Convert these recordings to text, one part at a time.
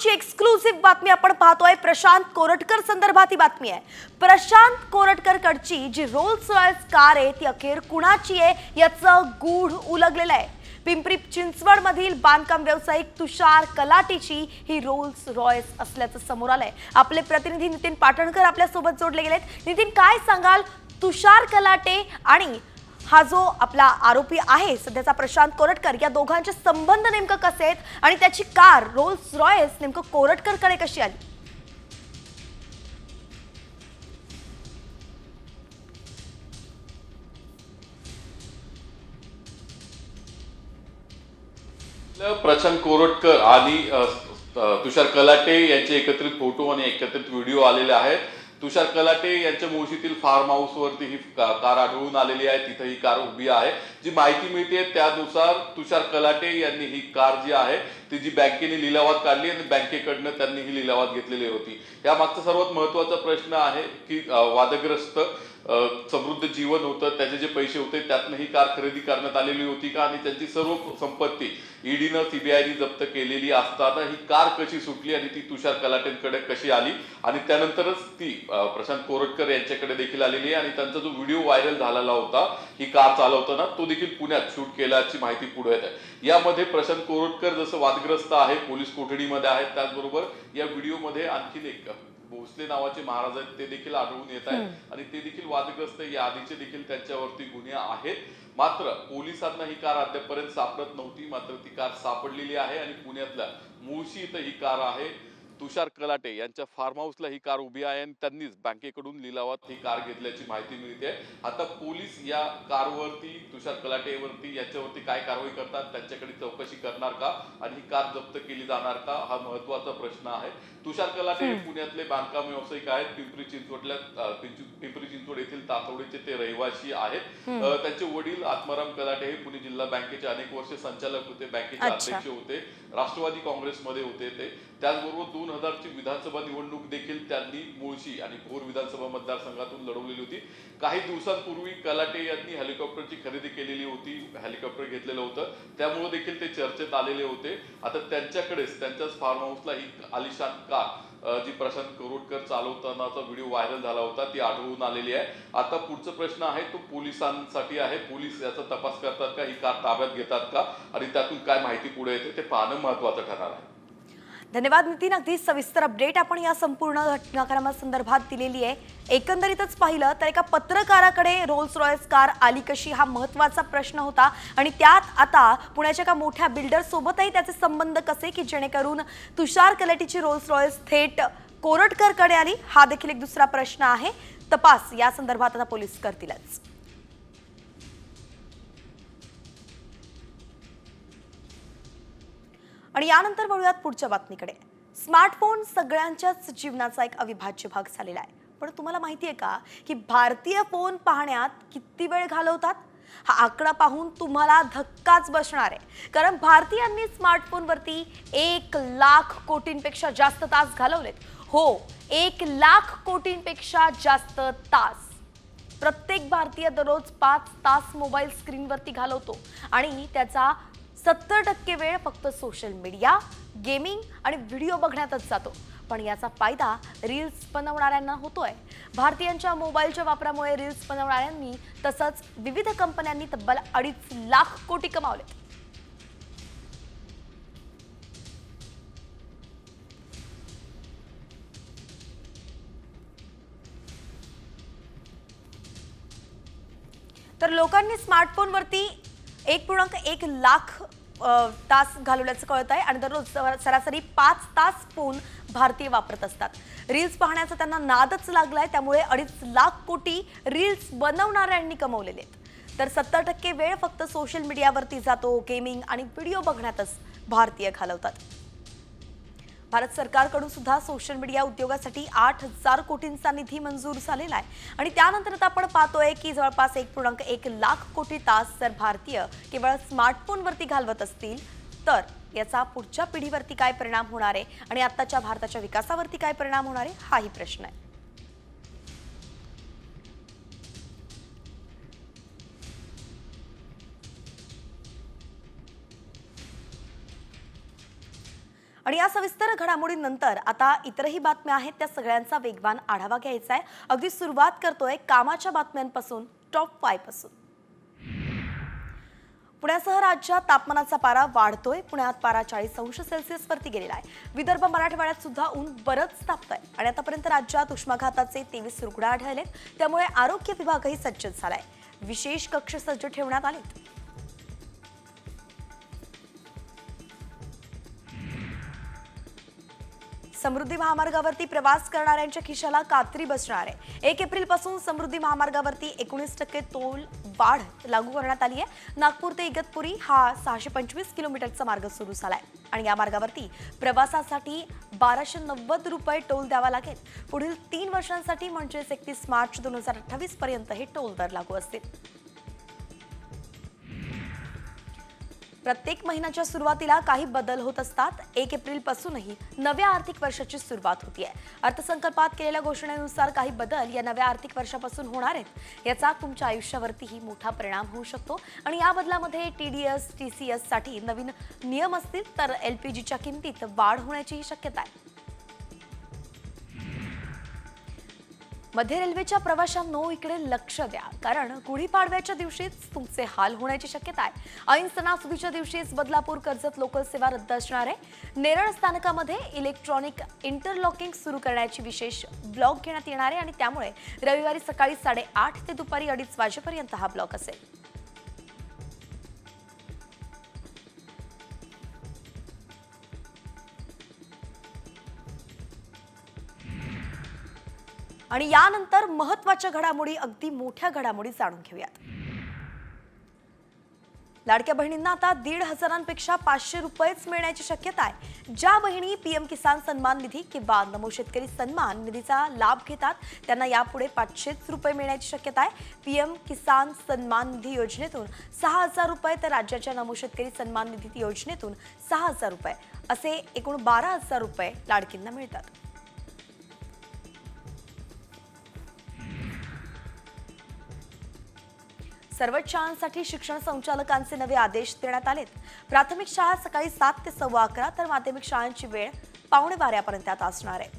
आजची एक्सक्लुझिव्ह बातमी आपण पाहतोय. प्रशांत कोरटकर संदर्भात ही बातमी आहे. प्रशांत कोरटकर कडची जी रोल्स रॉयल्स कार आहे ती अखेर कुणाची आहे याचं गूढ उलगलेलं आहे. पिंपरी चिंचवड मधील बांधकाम व्यावसायिक तुषार कलाटीची ही रोल्स रॉयस असल्याचं समोर आलंय. आपले प्रतिनिधी नितीन पाटणकर आपल्यासोबत जोडले गेलेत. नितीन काय सांगाल? तुषार कलाटे आणि हा जो आपला आरोपी आहे सध्याचा प्रशांत कोरटकर या दोघांचे संबंध नेमकं कसे आहेत आणि त्याची कार रोल्स रॉयल्स नेमकं कोरटकरकडे कशी आली? प्रशांत कोरटकर आणि तुषार कलाटे यांचे एकत्रित फोटो आणि एकत्रित व्हिडिओ आलेले आहेत. तुषार कलाटे यांच्या मुळशीतील फार्म हाऊस वरती ही कार आढळून आलेली आहे. तिथे ही कार उभी आहे. जी माहिती मिळते त्यानुसार तुषार कलाटे यांनी ही कार जी आहे ती जी बँकेने लिलावात काढली आणि बँकेकडनं त्यांनी ही लिलावात घेतलेली होती. या मागचा सर्वात महत्त्वाचा प्रश्न आहे की वादग्रस्त समृद्ध जीवन होतं त्याचे जे पैसे होते त्यातनं ही कार खरेदी करण्यात आलेली होती का? आणि त्यांची सर्व संपत्ती ईडीनं सीबीआयनी जप्त केलेली असताना ही कार कशी सुटली आणि ती तुषार कलाटेंकडे कशी आली? आणि त्यानंतरच ती प्रशांत कोरटकर यांच्याकडे देखील आलेली आहे आणि त्यांचा जो व्हिडिओ व्हायरल झालेला होता ही कार चालवताना तो देखील पुण्यात शूट केल्याची माहिती पुढे येत आहे. यामध्ये प्रशांत कोरटकर जसं वादग्रस्त आहे पोलीस कोठडीमध्ये आहेत त्याचबरोबर या व्हिडिओमध्ये आणखीन एक भोसले नावाचे महाराज आहेत ते देखील आढळून येत आहेत. आणि ते देखील वादग्रस्त या आधीचे देखील त्यांच्यावरती गुन्हे आहेत. मात्र पोलिसांना ही कार अद्यापर्यंत सापडत नव्हती मात्र ती कार सापडलेली आहे आणि पुण्यातल्या मुळशी इथं ही कार आहे. तुषार कलाटे यांच्या फार्म हाऊसला ही कार उभी आहे आणि त्यांनीच बँकेकडून लिलावात ही कार घेतल्याची माहिती मिळते. आता पोलीस या कारवरती तुषार कलाटेवरती याच्यावरती काय कारवाई करतात त्यांच्याकडे चौकशी करणार का? आणि ही कार जप्त केली जाणार का? हा महत्त्वाचा प्रश्न आहे. तुषार कलाटे हे पुण्यातले बांधकाम व्यावसायिक आहेत. पिंपरी चिंचवडल्या पिंपरी चिंचवड येथील तातोडीचे ते रहिवासी आहेत. त्यांचे वडील आत्माराम कलाटे हे पुणे जिल्हा बँकेचे अनेक वर्ष संचालक होते बँकेचे. अध्यक्ष होते राष्ट्रवादी काँग्रेसमध्ये होते ते. त्याचबरोबर दोन हजारची विधानसभा निवडणूक देखील त्यांनी मुळशी आणि भोर विधानसभा मतदारसंघातून लढवलेली होती. काही दिवसांपूर्वी कलाटे यांनी हेलिकॉप्टरची खरेदी केलेली होती हेलिकॉप्टर घेतलेलं होतं. त्यामुळे देखील ते चर्चेत आलेले होते. आता त्यांच्याकडेच त्यांच्याच फार्म हाऊसला ही आलिशान कार जी प्रशांत करोडकर चालवतानाचा व्हिडिओ व्हायरल झाला होता ती आढळून आलेली आहे. आता पुढचा प्रश्न आहे तो पोलिसांसाठी आहे. पोलीस याचा तपास करतात का? ही कार ताब्यात घेतात का? आणि त्यातून काय माहिती पुढे येते ते पाहणं महत्वाचं ठरणार आहे. धन्यवाद नितीन. अगदी सविस्तर अपडेट आपण या संपूर्ण घटनाक्रमासंदर्भात दिलेली आहे. एकंदरीतच पाहिलं तर एका पत्रकाराकडे रोल्स रॉयल्स कार आली कशी हा महत्त्वाचा प्रश्न होता. आणि त्यात आता पुण्याच्या एका मोठ्या बिल्डरसोबतही त्याचे संबंध कसे की जेणेकरून तुषार कलेटीची रोल्स रॉयल्स थेट कोरटकरकडे आली? हा देखील एक दुसरा प्रश्न आहे. तपास या संदर्भात आता पोलीस करतीलच. आणि यानंतर वळूयात पुढच्या बातमीकडे. स्मार्टफोन सगळ्यांच्याच जीवनाचा एक अविभाज्य भाग झालेला आहे. पण तुम्हाला माहिती आहे का की भारतीय फोन पाहण्यात किती वेळ घालवतात? हा आकडा पाहून तुम्हाला धक्काच बसणार आहे. कारण भारतीयांनी स्मार्टफोनवरती एक लाख कोटींपेक्षा जास्त तास घालवलेत. हो एक लाख कोटींपेक्षा जास्त तास. प्रत्येक भारतीय दररोज पाच तास मोबाईल स्क्रीनवरती घालवतो. आणि त्याचा सत्तर टक्के वेळ फक्त सोशल मीडिया गेमिंग आणि व्हिडिओ बघण्यातच जातो. पण याचा फायदा रील्स बनवणाऱ्यांना होतोय. भारतीयांच्या मोबाईलच्या वापरामुळे रील्स बनवणाऱ्यांनी तसंच विविध कंपन्यांनी तब्बल अडीच लाख कोटी कमावले तर लोकांनी स्मार्टफोनवरती एक पूर्णांक एक लाख तास घालवल्याचं कळत आहे आणि दररोज सरासरी पाच तास फोन भारतीय वापरत असतात. रील्स पाहण्याचा त्यांना नादच लागलाय त्यामुळे अडीच लाख कोटी रील्स बनवणाऱ्यांनी कमवलेले आहेत. तर सत्तर टक्के वेळ फक्त सोशल मीडियावरती जातो गेमिंग आणि व्हिडिओ बघण्यातच भारतीय घालवतात. भारत सरकारकडून सुद्धा सोशल मीडिया उद्योगासाठी आठ हजार कोटींचा निधी मंजूर झालेला आहे. आणि त्यानंतर आता आपण पाहतोय की जवळपास एक पूर्णांक एक लाख कोटी तास जर भारतीय केवळ स्मार्टफोनवरती घालवत असतील तर याचा पुढच्या पिढीवरती काय परिणाम होणार आहे? आणि आत्ताच्या भारताच्या विकासावरती काय परिणाम होणार आहे? हाही प्रश्न आहे. आणि या सविस्तर घडामोडींनंतर आता इतरही बातम्या आहेत त्या सगळ्यांचा वेगवान आढावा घ्यायचा आहे. अगदी सुरुवात करतोय कामाच्या बातम्यांपासून टॉप फायपासून. पुण्यासह राज्यात तापमानाचा पारा वाढतोय. पुण्यात पारा चाळीस अंश सेल्सिअस वरती गेलेला आहे. विदर्भ मराठवाड्यात सुद्धा ऊन बरंच तापतंय. आणि आतापर्यंत राज्यात उष्माघाताचे तेवीस रुग्ण आढळलेत. त्यामुळे आरोग्य विभागही सज्ज झालाय. विशेष कक्ष सज्ज ठेवण्यात आलेत. समृद्धी महामार्गावरती प्रवास करणाऱ्यांच्या खिशाला कात्री बसणार आहे. एक एप्रिलपासून समृद्धी महामार्गावरती एकोणीस टक्के तोल वाढ लागू करण्यात आली आहे. नागपूर ते इगतपुरी हा सहाशे पंचवीस किलोमीटरचा मार्ग सुरू झाला आहे आणि या मार्गावरती प्रवासासाठी बाराशे नव्वद रुपये टोल द्यावा लागेल. पुढील तीन वर्षांसाठी म्हणजेच एकतीस मार्च दोन हजार अठ्ठावीस पर्यंत हे टोल दर लागू असतील. प्रत्येक महिन्याच्या सुरुवातीला काही बदल होत असतात. एक एप्रिल पासूनही नव्या आर्थिक वर्षाची सुरुवात होतीये. अर्थसंकल्पात केलेल्या घोषणेनुसार काही बदल या नव्या आर्थिक वर्षापासून होणार आहेत याचा तुमच्या आयुष्यावरतीही मोठा परिणाम होऊ शकतो. आणि या बदलामध्ये T D S T C एससाठी नवीन नियम असतील तर एल पी जीच्या किमतीत वाढ होण्याचीही शक्यता आहे. मध्य रेल्वेच्या प्रवाशांनो इकडे लक्ष द्या. कारण गुढीपाडव्याच्या दिवशीच तुमचे हाल होण्याची शक्यता आहे. ऐन सणासुदीच्या दिवशीच बदलापूर कर्जत लोकल सेवा रद्द असणार आहे. नेरळ स्थानकामध्ये इलेक्ट्रॉनिक इंटरलॉकिंग सुरू करण्याची विशेष ब्लॉक घेण्यात येणार आहे आणि त्यामुळे रविवारी सकाळी साडेआठ ते दुपारी अडीच वाजेपर्यंत हा ब्लॉक असेल. आणि यानंतर महत्त्वाच्या घडामोडी अगदी मोठ्या घडामोडी जाणून घेऊयात. लाडक्या बहिणींना आता दीड हजारांपेक्षा पाचशे रुपयेच मिळण्याची शक्यता आहे. ज्या बहिणी पीएम किसान सन्मान निधी किंवा नमो शेतकरी सन्मान निधीचा लाभ घेतात त्यांना यापुढे पाचशेच रुपये मिळण्याची शक्यता आहे. पीएम किसान सन्मान निधी योजनेतून सहा हजार रुपये तर राज्याच्या नमो शेतकरी सन्मान निधी योजनेतून सहा हजार रुपये असे एकूण बारा हजार रुपये लाडकींना मिळतात. सर्वच शाळांसाठी शिक्षण संचालकांचे नवे आदेश देण्यात आलेत. प्राथमिक शाळा सकाळी सात ते सव्वा अकरा तर माध्यमिक शाळांची वेळ पावणे बारापर्यंत आता असणार आहे.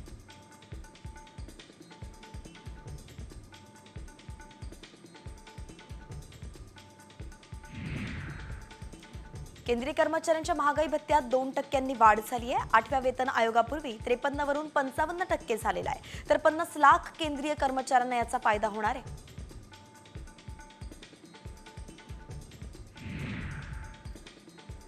केंद्रीय कर्मचाऱ्यांच्या महागाई भत्त्यात दोन टक्क्यांनी वाढ झाली आहे आठव्या वेतन आयोगापूर्वी त्रेपन्न वरून पंचावन्न टक्के झालेला आहे. तर पन्नास लाख केंद्रीय कर्मचाऱ्यांना याचा फायदा होणार आहे.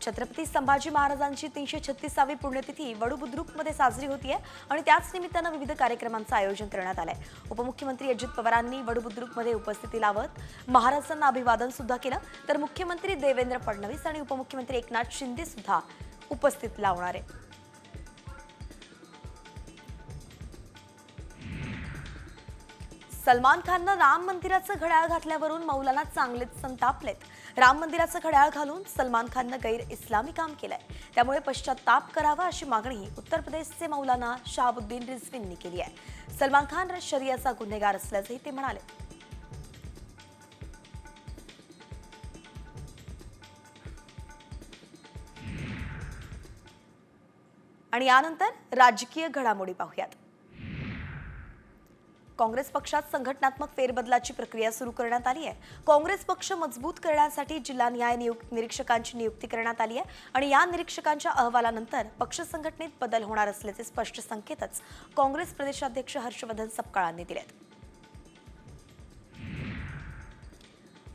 छत्रपती संभाजी महाराजांची तीनशे छत्तीसावी पुण्यतिथी वडुबुद्रुकमध्ये साजरी होतीये आणि त्याच निमित्तानं विविध कार्यक्रमांचं आयोजन करण्यात आलंय. उपमुख्यमंत्री अजित पवारांनी वडुबुद्रुकमध्ये उपस्थिती लावत महाराजांना अभिवादन सुद्धा केलं. तर मुख्यमंत्री देवेंद्र फडणवीस आणि उपमुख्यमंत्री एकनाथ शिंदे सुद्धा उपस्थित लावणार आहे सलमान खाननं राम मंदिराचं घड्याळ घातल्यावरून मौलाना चांगलेच संतापलेत. राम मंदिराचं घड्याळ घालून सलमान खाननं गैर इस्लामी काम केलंय. त्यामुळे पश्चाताप करावा अशी मागणी उत्तर प्रदेशचे मौलाना शहाबुद्दीन रिझवींनी केली आहे. सलमान खान शरियाचा गुन्हेगार असल्याचंही ते म्हणाले. आणि यानंतर राजकीय घडामोडी पाहूयात. काँग्रेस पक्षात संघटनात्मक फेरबदलाची प्रक्रिया सुरू करण्यात आली आहे. काँग्रेस पक्ष मजबूत करण्यासाठी जिल्हा न्याय नियुक्त निरीक्षकांची नियुक्ती करण्यात आली आहे आणि या निरीक्षकांच्या अहवालानंतर पक्ष संघटनेत बदल होणार असल्याचे स्पष्ट संकेतच काँग्रेस प्रदेशाध्यक्ष हर्षवर्धन सपकाळांनी दिलेत.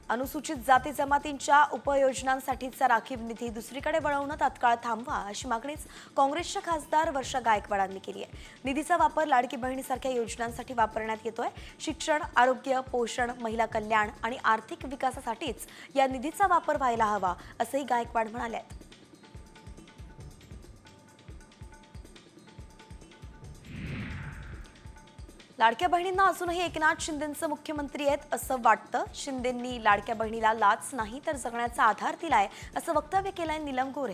अनुसूचित जाती जमातींच्या उपयोजनांसाठीचा राखीव निधी दुसरीकडे वळवणं तात्काळ थांबवा अशी मागणीच काँग्रेसच्या खासदार वर्षा गायकवाडांनी केली आहे. निधीचा वापर लाडकी बहिणीसारख्या योजनांसाठी वापरण्यात येतोय. शिक्षण आरोग्य पोषण महिला कल्याण आणि आर्थिक विकासासाठीच या निधीचा वापर व्हायला हवा असंही गायकवाड म्हणाले आहेत लाडक्या बहिणींना अजूनही एकनाथ शिंदेचं मुख्यमंत्री आहेत असं वाटतं. शिंदेंनी लाडक्या बहिणीला लाच नाही तर जगण्याचा आधार दिलाय असं वक्तव्य केलंय नीलम गोर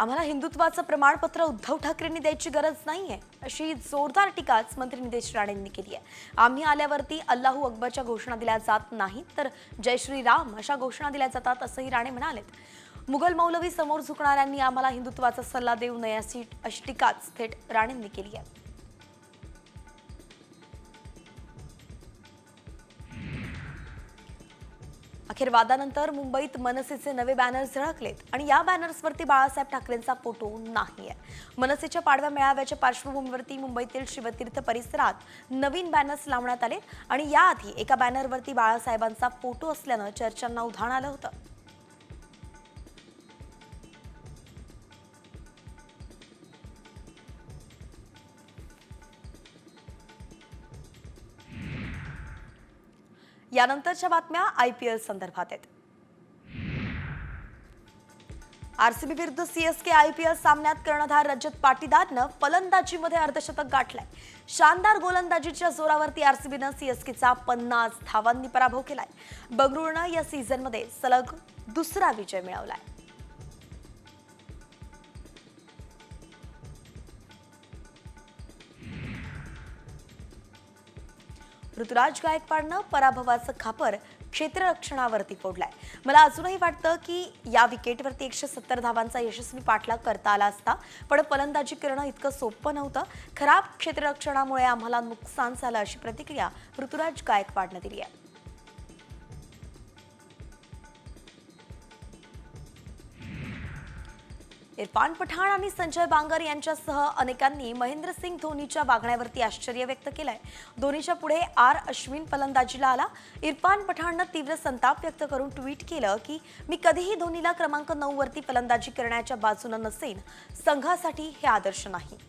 आम्हाला हिंदुत्वाचं प्रमाणपत्र उद्धव ठाकरेंनी द्यायची गरज नाही आहे अशी जोरदार टीकाच मंत्री नितेश राणेंनी केली आहे. आम्ही आल्यावरती अल्लाहू अकबरच्या घोषणा दिल्या जात नाहीत तर जय श्रीराम अशा घोषणा दिल्या जातात असंही राणे म्हणालेत. मुघल मौलवी समोर झुकणाऱ्यांनी आम्हाला हिंदुत्वाचा सल्ला देऊ नये अशी अशी टीकाच थेट राणेंनी केली आहे. अखेर वादानंतर मुंबईत मनसेचे नवे बॅनर्स झळकलेत आणि या बॅनर्सवरती बाळासाहेब ठाकरेंचा फोटो नाही आहे मनसेच्या पाडव्या मेळाव्याच्या पार्श्वभूमीवरती मुंबईतील शिवतीर्थ परिसरात नवीन बॅनर्स लावण्यात आले आणि याआधी एका बॅनरवरती बाळासाहेबांचा फोटो असल्यानं चर्चांना उधाण आलं होतं. यानंतरच्या बातम्या आय पी एल संदर्भात आहेत. आरसीबी विरुद्ध सीएसके आय पी एल सामन्यात कर्णधार रजत पाटीदारनं फलंदाजीमध्ये अर्धशतक गाठलाय. शानदार गोलंदाजीच्या जोरावरती आरसीबीनं सीएसकेचा पन्नास धावांनी पराभव केलाय. बंगळुरूनं या सीझनमध्ये सलग दुसरा विजय मिळवलाय. ऋतुराज गायकवाडनं पराभवाचं खापर क्षेत्ररक्षणावरती फोडलाय. मला अजूनही वाटतं की या विकेटवरती एकशे सत्तर धावांचा यशस्वी पाठलाग करता आला असता पण फलंदाजी करणं इतकं सोपं नव्हतं. खराब क्षेत्ररक्षणामुळे आम्हाला नुकसान झालं अशी प्रतिक्रिया ऋतुराज गायकवाडनं दिली आहे. इरफान पठाण आणि संजय बांगर यांच्यासह अनेकांनी महेंद्रसिंग धोनीच्या वागण्यावरती आश्चर्य व्यक्त केलंय. धोनीच्या पुढे आर अश्विन फलंदाजीला आला. इरफान पठाणनं तीव्र संताप व्यक्त करून ट्विट केलं की मी कधीही धोनीला क्रमांक नऊ वरती फलंदाजी करण्याच्या बाजूनं नसेन. संघासाठी हे आदर्श नाही.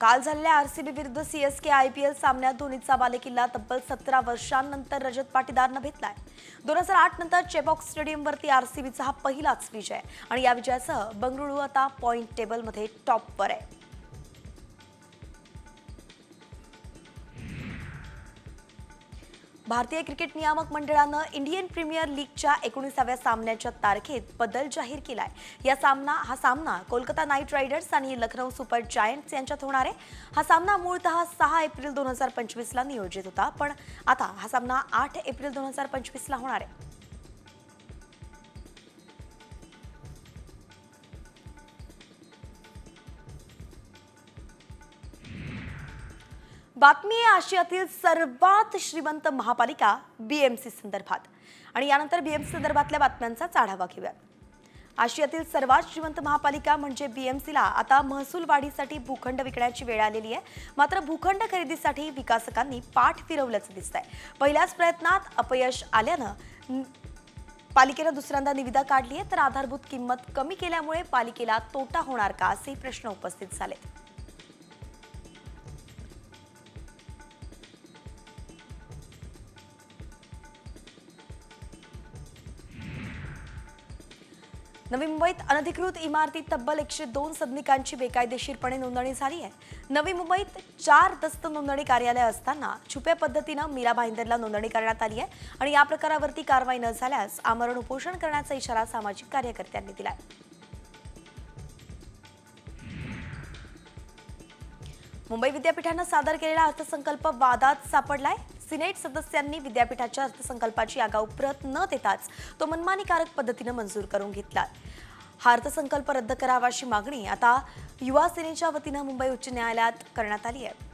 काल झालेल्या आरसीबी विरुद्ध सीएसके एल सामन्यात धोनीचा बालेकिल्ला तब्बल सतरा वर्षांनंतर रजत पाटीदारनं भेटलाय दोन हजार आठ नंतर चेबॉक स्टेडियमवरती आरसीबीचा हा पहिलाच विजय आणि या विजयासह बंगळुरू आता पॉईंट टेबलमध्ये टॉपवर आहे. भारतीय क्रिकेट नियामक मंडळानं इंडियन प्रीमियर लीगच्या एकोणीसाव्या सामन्याच्या तारखेत बदल जाहीर केलाय. या सामना हा सामना कोलकाता नाईट रायडर्स आणि लखनौ सुपर जायंट्स यांच्यात होणार आहे. हा सामना मूळतः सहा एप्रिल दोन हजार पंचवीसला नियोजित होता पण आता हा सामना आठ एप्रिल दोन हजार पंचवीसला होणार आहे. बातमी आहे आशियातील सर्वात श्रीमंत महापालिका बी एम सी संदर्भात. आणि यानंतर बी एम सी संदर्भातल्या बातम्यांचाच आढावा घेऊया आशियातील सर्वात श्रीमंत महापालिका म्हणजे बी एम सीला आता महसूल वाढीसाठी भूखंड विकण्याची वेळ आलेली आहे. मात्र भूखंड खरेदीसाठी विकासकांनी पाठ फिरवल्याचं दिसतंय. पहिल्याच प्रयत्नात अपयश आल्यानं पालिकेनं दुसऱ्यांदा निविदा काढली आहे तर आधारभूत किंमत कमी केल्यामुळे पालिकेला तोटा होणार का असे प्रश्न उपस्थित झालेत. नवी मुंबईत अनधिकृत इमारतीत तब्बल एकशे दोन सदनिकांची बेकायदेशीरपणे नोंदणी झाली आहे. नवी मुंबईत चार दस्त नोंदणी कार्यालय असताना छुप्या पद्धतीनं मीरा भाईंदरला नोंदणी करण्यात आली आहे आणि या प्रकारावरती कारवाई न झाल्यास आमरण उपोषण करण्याचा इशारा सामाजिक कार्यकर्त्यांनी दिला मुंबई विद्यापीठानं सादर केलेला अर्थसंकल्प वादात सापडलाय. सिनेट सदस्यांनी विद्यापीठाच्या अर्थसंकल्पाची आगाऊ प्रत न देताच तो मनमानीकारक पद्धतीनं मंजूर करून घेतला. हा अर्थसंकल्प रद्द करावा अशी मागणी आता युवा सेनेच्या वतीनं मुंबई उच्च न्यायालयात करण्यात आली आहे.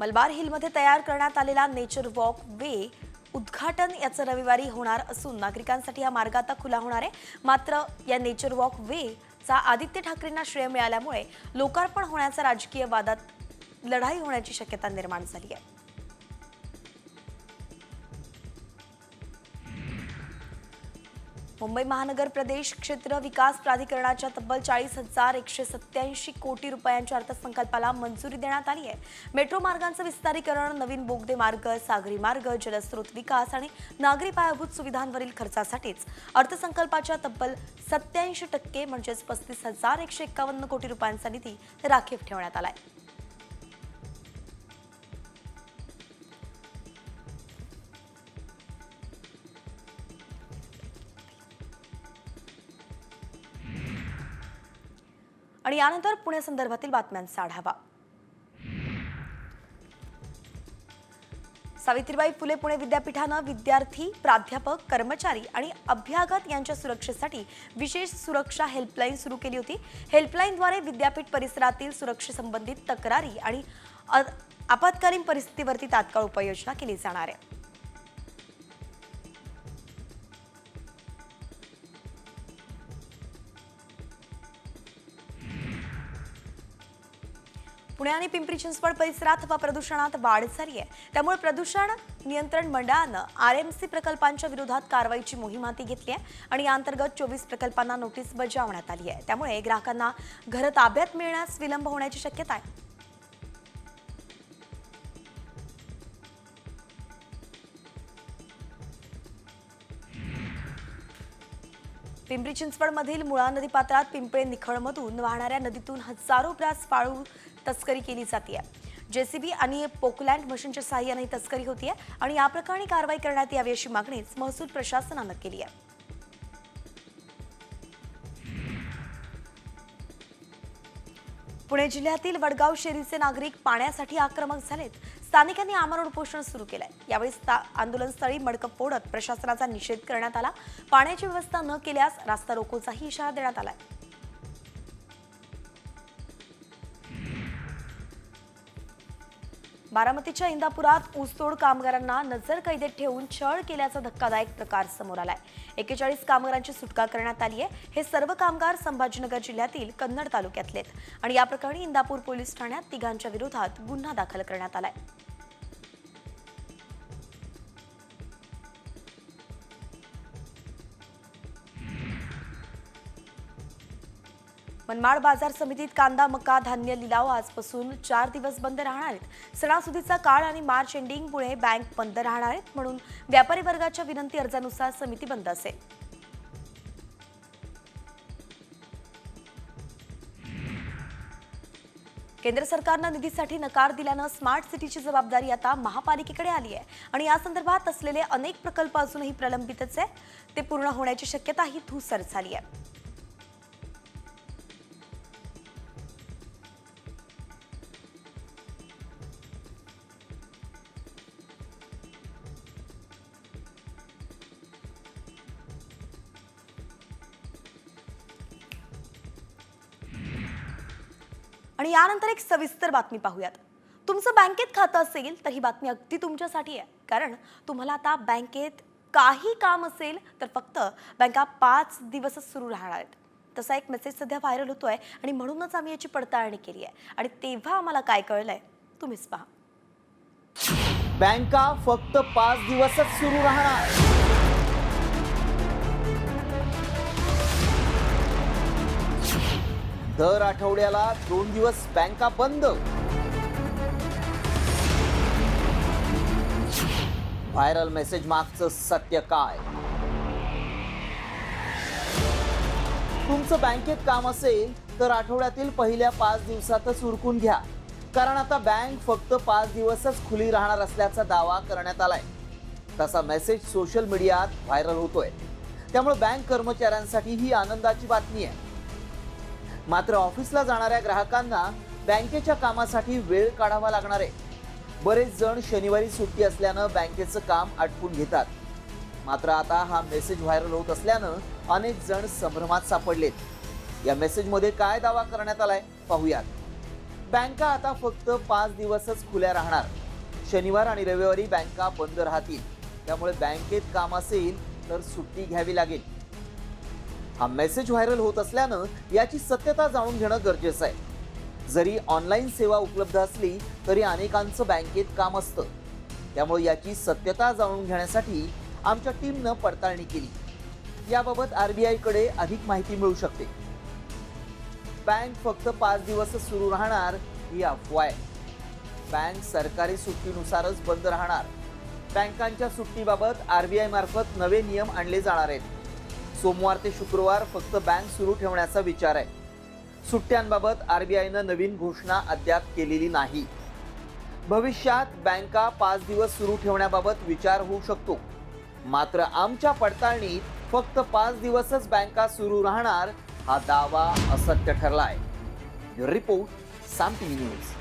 मलबार हिलमध्ये तयार करण्यात आलेला नेचर वॉक वे उद्घाटन याचं रविवारी होणार असून नागरिकांसाठी हा मार्ग आता खुला होणार आहे. मात्र या नेचर वॉक वे चा आदित्य ठाकरेंना श्रेय मिळाल्यामुळे लोकार्पण होण्याचा राजकीय वादात लढाई होण्याची शक्यता निर्माण झाली आहे. मुंबई महानगर प्रदेश क्षेत्र विकास प्राधिकरणाच्या तब्बल चाळीस हजार एकशे सत्याऐंशी कोटी रुपयांच्या अर्थसंकल्पाला मंजुरी देण्यात आली आहे. मेट्रो मार्गांचं विस्तारीकरण नवीन बोगदे मार्ग सागरी मार्ग जलस्रोत विकास आणि नागरी पायाभूत सुविधांवरील खर्चासाठीच अर्थसंकल्पाच्या तब्बल सत्याऐंशी टक्के म्हणजेच पस्तीस हजार एकशे एक्कावन्न कोटी रुपयांचा निधी राखीव ठेवण्यात आला आहे. आणि यानंतर पुण्यासंदर्भातील बातम्यांचा आढावा सावित्रीबाई फुले पुणे विद्यापीठानं विद्यार्थी प्राध्यापक कर्मचारी आणि अभ्यागत यांच्या सुरक्षेसाठी विशेष सुरक्षा हेल्पलाईन सुरू केली होती. हेल्पलाईनद्वारे विद्यापीठ परिसरातील सुरक्षेसंबंधित तक्रारी आणि आपत्कालीन परिस्थितीवरती तात्काळ उपाययोजना केली जाणार आहे. पुणे आणि पिंपरी चिंचवड परिसरात हवा प्रदूषणात वाढ झाली आहे त्यामुळे प्रदूषण नियंत्रण मंडळानं आर एम सी प्रकल्पांच्या विरोधात कारवाईची मोहीम हाती घेतली आहे आणि याअंतर्गत चोवीस प्रकल्पांना नोटीस बजावण्यात आली आहे. त्यामुळे ग्राहकांना घर ताब्यात मिळण्यास विलंब होण्याची शक्यता आहे. पिंपरी चिंचवडमधील मुळा नदीपात्रात पिंपळे निखळमधून वाहणाऱ्या नदीतून हजारो ब्रास पाळू तस्करी केली जाते जेसीबी आणि पोकलँड मशीनच्या सहाय्याने ही तस्करी होतीये आणि या प्रकरणी कारवाई करण्यात यावी अशी मागणीच महसूल प्रशासनानं केली आहे. पुणे जिल्ह्यातील वडगाव शेरीचे नागरिक पाण्यासाठी आक्रमक झालेत. स्थानिकांनी आमरण उपोषण सुरू केलंय. यावेळी आंदोलनस्थळी मडकं फोडत प्रशासनाचा निषेध करण्यात आला. पाण्याची व्यवस्था न केल्यास रास्ता रोकोचाही इशारा देण्यात आलाय. बारामतीच्या इंदापुरात ऊसतोड कामगारांना नजर कैदेत ठेवून छळ केल्याचा धक्कादायक प्रकार समोर आलाय. एकेचाळीस कामगारांची सुटका करण्यात आली आहे. हे सर्व कामगार संभाजीनगर जिल्ह्यातील कन्नड तालुक्यातलेत आणि या प्रकरणी इंदापूर पोलीस ठाण्यात तिघांच्या विरोधात गुन्हा दाखल करण्यात आलाय. मनमाड बाजार समितीत कांदा मका धान्य लिलाव आजपासून चार दिवस बंद राहणार आहेत. सणासुदीचा काळ आणि मार्च एंडिंगमुळे बँक बंद राहणार आहेत म्हणून व्यापारी वर्गाच्या विनंती अर्जानुसार समिती बंद असेल. केंद्र सरकारनं निधीसाठी नकार दिल्यानं स्मार्ट सिटीची जबाबदारी आता महापालिकेकडे आली आहे आणि या संदर्भात असलेले अनेक प्रकल्प अजूनही प्रलंबितच आहे ते पूर्ण होण्याची शक्यताही धूसर झाली आहे. आणि यानंतर एक सविस्तर बातमी पाहूयात. तुमचं बँकेत खातं असेल तर ही बातमी अगदी तुमच्यासाठी आहे. कारण तुम्हाला आता बँकेत काही काम असेल तर फक्त बँका पाच दिवसच सुरू राहणार आहेत. तसा एक मेसेज सध्या व्हायरल होतो आहे आणि म्हणूनच आम्ही याची पडताळणी केली आहे. आणि तेव्हा आम्हाला काय कळलं आहे तुम्हीच पहा. बँका फक्त पाच दिवसच सुरू राहणार. दर आठवड्याला दोन दिवस बँका बंद. व्हायरल मेसेज मागचं सत्य काय? तुमचं बँकेत काम असेल तर आठवड्यातील पहिल्या पाच दिवसातच उरकून घ्या. कारण आता बँक फक्त पाच दिवसच खुली राहणार असल्याचा दावा करण्यात आलाय. तसा मेसेज सोशल मीडियात व्हायरल होतोय. त्यामुळे बँक कर्मचाऱ्यांसाठी ही आनंदाची बातमी आहे. मात्र ऑफिसला जाणाऱ्या ग्राहकांना बँकेच्या कामासाठी वेळ काढावा लागणार आहे. बरेच जण शनिवारी सुट्टी असल्यानं बँकेचं काम आटपून घेतात. मात्र आता हा मेसेज व्हायरल होत असल्यानं अनेक जण संभ्रमात सापडलेत. या मेसेजमध्ये काय दावा करण्यात आलाय पाहूयात. बँका आता फक्त पाच दिवसच खुल्या राहणार. शनिवार आणि रविवारी बँका बंद राहतील. त्यामुळे बँकेत काम असेल तर सुट्टी घ्यावी लागेल. हा मेसेज व्हायरल होत असल्यानं याची सत्यता जाणून घेणं गरजेचं आहे. जरी ऑनलाईन सेवा उपलब्ध असली तरी अनेकांचं बँकेत काम असतं. त्यामुळे याची सत्यता जाणून घेण्यासाठी आमच्या टीमनं पडताळणी केली. याबाबत आर बी आयकडे अधिक माहिती मिळू शकते. बँक फक्त पाच दिवस सुरू राहणार ही अफवा आहे. बँक सरकारी सुट्टीनुसारच बंद राहणार. बँकांच्या सुट्टीबाबत आर बी मार्फत नवे नियम आणले जाणार आहेत. सोमवार ते शुक्रवार फक्त बँक सुरू ठेवण्याचा विचार आहे. सुट्ट्यांबाबत आरबीआयनं नवीन घोषणा अद्याप केलेली नाही. भविष्यात बँका पाच दिवस सुरू ठेवण्याबाबत विचार होऊ शकतो. मात्र आमच्या पडताळणीत फक्त पाच दिवसच बँका सुरू राहणार हा दावा असत्य ठरलाय. Report Saam TV news.